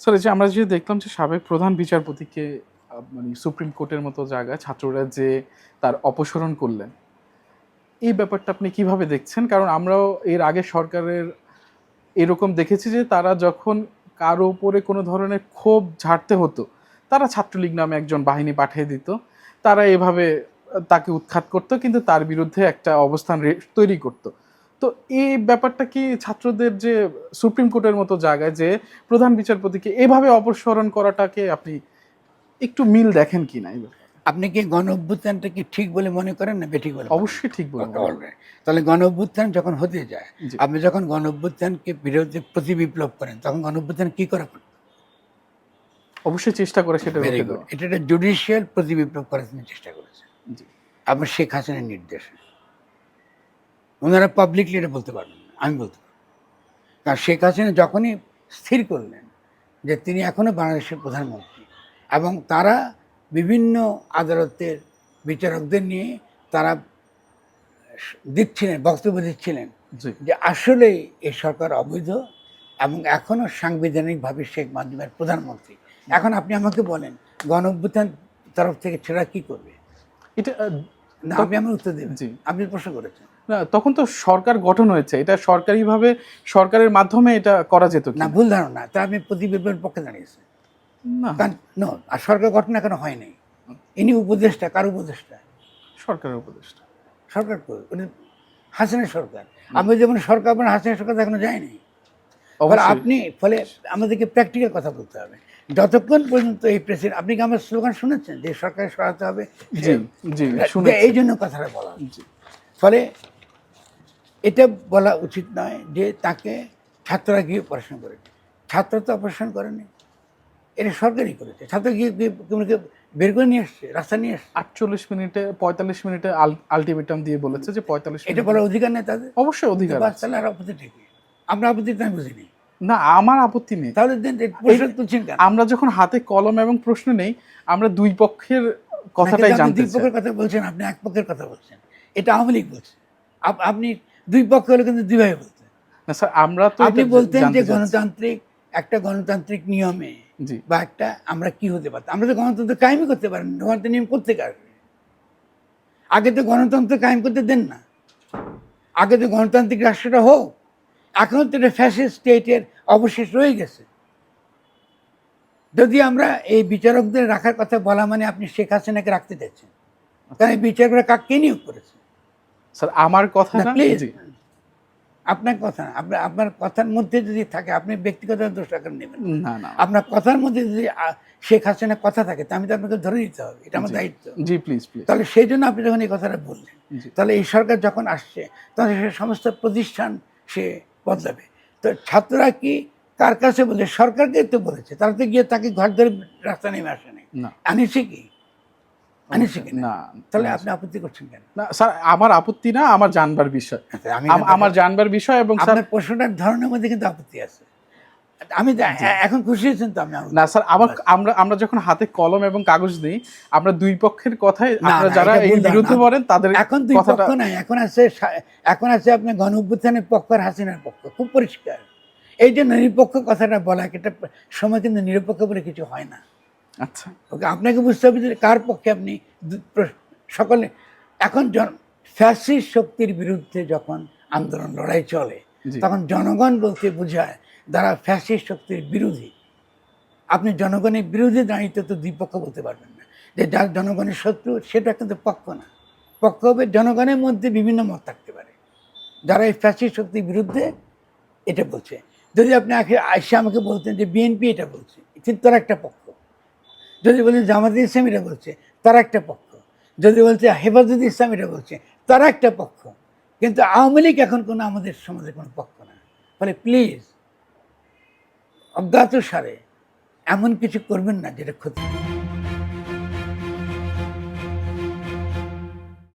Sir যে আমরা যে দেখলাম যে সাবেক প্রধান বিচারপতিকে মানে সুপ্রিম কোর্টের মতো জায়গায় ছাত্ররা যে তার অপসারণ করলেন, এই ব্যাপারটা আপনি কীভাবে দেখছেন? কারণ আমরাও এর আগে সরকারের এরকম দেখেছি যে তারা যখন কারও উপরে কোনো ধরনের ক্ষোভ ঝাড়তে হতো, তারা ছাত্রলীগ নামে একজন বাহিনী পাঠিয়ে দিত, তারা এভাবে তাকে উৎখাত করতো, কিন্তু তার বিরুদ্ধে একটা অবস্থান তৈরি করতো। তো এই ব্যাপারটা কি ছাত্রদের যে সুপ্রিম কোর্টের মতো জায়গায় যে প্রধান বিচারপতিকে এভাবে অপসারণ করাটাকে আপনি একটু মিল দেখেন কি না আপনি কি গণ অভ্যুত্থানটা কি ঠিক বলে মনে করেন না বেঠিক বলে অবশ্যই ঠিক বলবেন তাহলে গণ অভ্যুত্থান যখন হতে যায় আপনি যখন গণ অভ্যুত্থানকে বিরোধী প্রতি বিপ্লব করেন তখন গণ অভ্যুত্থান কি করা অবশ্যই চেষ্টা করে সেটা ভেরি গুড এটা একটা জুডিশিয়াল প্রতি বিপ্লব করার চেষ্টা করেছেন। আপনার শেখ হাসিনার নির্দেশে। ওনারা পাবলিকলি এটা বলতে পারবেন আমি বলতে পারব কারণ শেখ হাসিনা যখনই স্থির করলেন যে তিনি এখনও বাংলাদেশের প্রধানমন্ত্রী এবং তারা বিভিন্ন আদালতের বিচারকদের নিয়ে তারা দিচ্ছিলেন বক্তব্য দিচ্ছিলেন যে আসলেই এই সরকার অবৈধ এবং এখনও সাংবিধানিকভাবে শেখ মুজিবের প্রধানমন্ত্রী। এখন আপনি আমাকে বলেন গণ তরফ থেকে ছেড়া কি করবে? এটা না আপনি আমার উত্তর দেবেন। আপনি প্রশ্ন করেছেন। না তখন তো সরকার গঠন হয়েছে। এটা সরকারিভাবে সরকারের মাধ্যমে এটা করা যেত না ভুল ধারণা। তা আমি প্রতিবিপ্লবের পক্ষে দাঁড়িয়েছি না। আর সরকার গঠন এখনও হয় নাই ইনি উপদেষ্টা কার উপদেষ্টা? সরকারের উপদেষ্টা। সরকার হাসিনের সরকার। আমি যেমন সরকার মানে হাসিনের সরকার এখনও যায়নি। ফলে আপনি ফলে আমাদেরকে প্র্যাকটিক্যাল কথা বলতে হবে। যতক্ষণ পর্যন্ত এই প্রেসিডেন্ট আপনি কি আমার স্লোগান শুনেছেন যে সরকারের সহায়তা হবে? জি জি যে শুনে এই জন্য কথাটা বলা ফলে এটা বলা উচিত নয় যে তাকে ছাত্ররা গিয়ে পড়াশোনা করেছে। ছাত্র তো অপারেশন করেনি। এটা সরকারই করেছে। ছাত্র গিয়ে তোমাকে বের করে নিয়ে এসছে রাস্তা নিয়ে এসছে। আটচল্লিশ মিনিটে পঁয়তাল্লিশ মিনিটে আলটিমেটাম দিয়ে বলেছে যে পঁয়তাল্লিশ এটা বলার অধিকার নেই তাদের? অবশ্যই অধিকার তাহলে আর আপত্তি ঠিক আমরা আপত্তি তো আমি বুঝিনি। না আমার আপত্তি নেই। তাহলে আমরা যখন হাতে কলম এবং প্রশ্ন নেই আমরা দুই পক্ষের কথাটাই জানতে দুই পক্ষের কথা বলছেন আপনি এক পক্ষের কথা বলছেন। এটা আওয়ামী লীগ বলছে। আপনি দুই পক্ষ হলে কিন্তু দুইভাবে বলতেন না স্যার আমরা তো আপনি বলতেন যে গণতান্ত্রিক একটা গণতান্ত্রিক নিয়মে বা একটা আমরা কি হতে পারতাম? আমরা তো গণতন্ত্র কায়েমই করতে পারেন গণতন্ত্র নিয়ম করতে পারবে আগে তো গণতন্ত্র কায়েম করতে দেন না। আগে তো গণতান্ত্রিক রাষ্ট্রটা হোক এখন তো এটা ফ্যাসিস্ট স্টেটের অবশেষ রয়ে গেছে। যদি আমরা এই বিচারকদের রাখার কথা বলা মানে আপনি শেখ হাসিনাকে রাখতে চাইছেন। কারণ এই বিচারকরা কাকে নিয়োগ করেছে? স্যার আমার কথা না, না? please। জি। আপনার কথা না আপনার আপনার কথার মধ্যে যদি থাকে আপনি ব্যক্তিগত দোষ এখন নেবেন না। না আপনার কথার মধ্যে যদি শেখ হাসিনার কথা থাকে আমি তো আপনাকে ধরে নিতে হবে এটা আমার দায়িত্ব। জি প্লিজ প্লিজ তাহলে সেই জন্য আপনি যখন এই কথাটা বললেন তাহলে এই সরকার যখন আসছে তখন সে সমস্ত প্রতিষ্ঠান সে বদলাবে। তো ছাত্ররা কি কার কাছে বলে সরকারকে তো বলেছে তারা তো গিয়ে তাকে ঘর ধরে রাস্তা নেমে আসেনি আনিছে কি না না তাহলে আপনি আপত্তি করছেন কেন? না স্যার আমার আপত্তি না আমার জানবার বিষয়। আচ্ছা, আমি আমার জানবার বিষয় এবং স্যার প্রশ্নটার ধরনের মধ্যে কিন্তু আপত্তি আছে। আমি এখন খুশি হয়েছেন তো আমি না স্যার আমার আমরা আমরা যখন হাতে কলম এবং কাগজ দিই আমরা দুই পক্ষের কথাই না, যারা এই বিরুদ্ধে বলেন তাদের এখন দুই পক্ষ নাই এখন আছে এখন আছে আপনার গণ অভ্যুত্থানের পক্ষ আর হাসিনার পক্ষ খুব পরিষ্কার। এই যে নিরপেক্ষ কথাটা বলা সময় কিন্তু নিরপেক্ষ বলে কিছু হয় না। আচ্ছা। ওকে আপনাকে বুঝতে হবে যে কার পক্ষে আপনি সকলে এখন জন ফ্যাসিস্ট শক্তির বিরুদ্ধে যখন আন্দোলন লড়াই চলে তখন জনগণ বলতে বোঝায় যারা ফ্যাসিস্ট শক্তির বিরোধী আপনি জনগণের বিরুদ্ধে দাঁড়িয়ে তো দুই পক্ষ বলতে পারবেন না। যে যার জনগণের শত্রু সেটা কিন্তু পক্ষ না। পক্ষ হবে জনগণের মধ্যে বিভিন্ন মত থাকতে পারে। যারা এই ফ্যাসিস্ট শক্তির বিরুদ্ধে এটা বলছে। যদি আপনি আগে এসে আমাকে বলতেন যে বিএনপি এটা বলছে কিন্তু তারা একটা পক্ষ। যদি বলি জামাত ইসলাম এটা বলছে, তারা একটা পক্ষ। যদি বলছে হেফাজত ইসলাম এটা বলছে, তারা একটা পক্ষ। কিন্তু আওয়ামী লীগ এখন কোনো আমাদের সমাজে কোনো পক্ষ না। ফলে প্লিজ, অজ্ঞাত সারে এমন কিছু করবেন না যেটা ক্ষতি